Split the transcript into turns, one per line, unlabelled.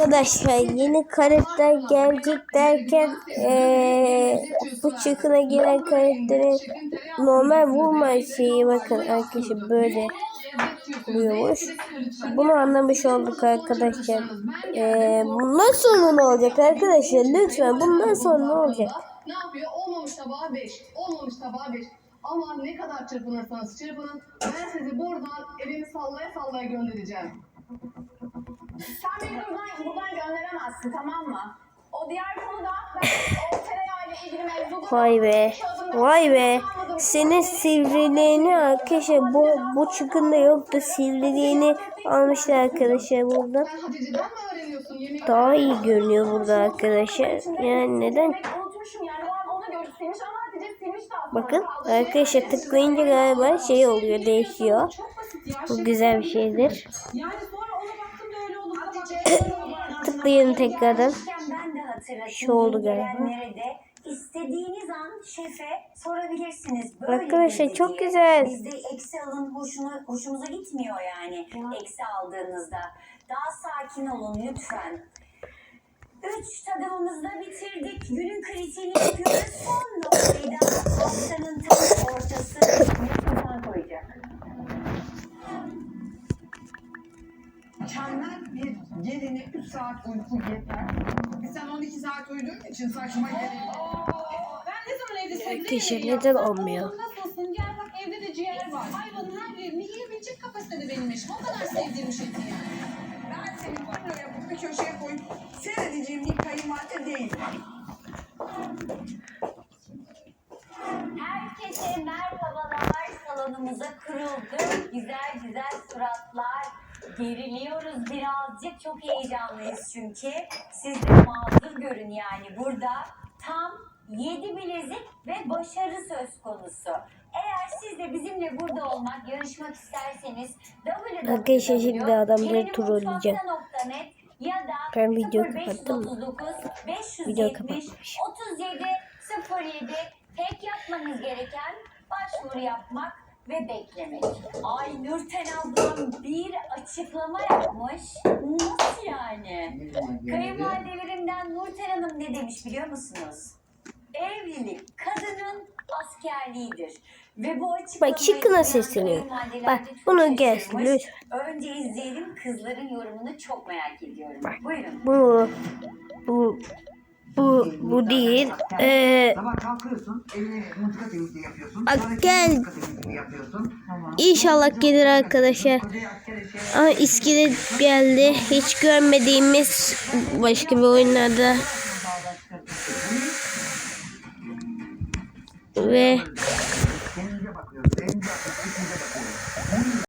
Arkadaşlar yeni karakter gelecek derken eee, bu çıkına giren karakterin normal vurma şeyi bakın arkadaşlar böyle vuruyormuş. Bunu anlamış olduk arkadaşlar. Eee bundan sonra ne olacak arkadaşlar lütfen bundan sonra ne olacak?
Ne yapıyor? Olmamış tabağa 5. Olmamış tabağa 5. Ama ne kadar çırpınırsanız çırpının ben sizi buradan elini sallaya sallaya göndereceğim.
Sen beni gönderemezsin tamam mı? O diğer konuda ben o tereyağıyla ilgili mevzuda...
Vay be. Vay be. Senin sivriliğini arkadaşlar bu, bu çıkında yoktu. Sivriliğini almışlar arkadaşlar burada. Daha iyi görünüyor burada arkadaşlar. Yani neden? Bakın arkadaşlar tıklayınca galiba şey oluyor değişiyor. Bu güzel bir şeydir.
Yani sonra ona baktım da öyle oldu.
Tıklayın tekrardan.
Ben de hatırlatayım.
Şu oldu galiba.
istediğiniz an şefe sorabilirsiniz. Böyle
Arkadaşlar çok güzel.
Bizde eksi alın hoşuna, hoşumuza gitmiyor yani eksi aldığınızda. Daha sakin olun lütfen. Üç tadımımızı da bitirdik. Günün kritiğini yapıyoruz. Son noktayı da haftanın
Geline 3 saat uyku yeter. Sen 12 saat uyuduğun için saçma geliyor.
Ben ne zaman evde sebze
Arkadaşlar
yemeği
neden
yapsam,
olmuyor?
oğlum Nasılsın? Gel bak evde de ciğer var. Hayvanın her yerini yiyebilecek kapasitede benim eşim. O kadar sevdiğim eti yani.
Ben seni banyo yapıp bir köşeye koyup seyredeceğim bir kayınvalide değilim.
Herkese merhabalar. Salonumuza kuruldu. Güzel güzel suratlar. Geriliyoruz birazcık. Çok heyecanlıyız çünkü. Siz de mazur görün yani. Burada tam 7 bilezik ve başarı söz konusu. Eğer siz de bizimle burada olmak, yarışmak isterseniz
Arkadaşlar şimdi adamları trolleyeceğim.
www.gelinimutfakta.net ya da
Ben videoyu kapattım mı?
0539
Video
570
kapatmış.
37 07 tek yapmanız gereken başvuru yapmak ve beklemek. Ay Nurten ablam bir açıklama yapmış. Nasıl yani? Kayınvalidelerimden Nurten Hanım ne demiş biliyor musunuz? Evlilik kadının askerliğidir. Ve bu açıklamayı
Bak şıkkına sesleniyor. Bak bunu lütfen.
Önce izleyelim kızların yorumunu çok merak ediyorum. Buyurun.
Bu bu bu bu değil. Ee,
Sabah kalkıyorsun, evine mıntıka temizliği yapıyorsun.
Bak
Sonra
gel. İnşallah gelir arkadaşlar. Aa iskelet geldi. Hiç görmediğimiz başka bir oyunlarda. Ve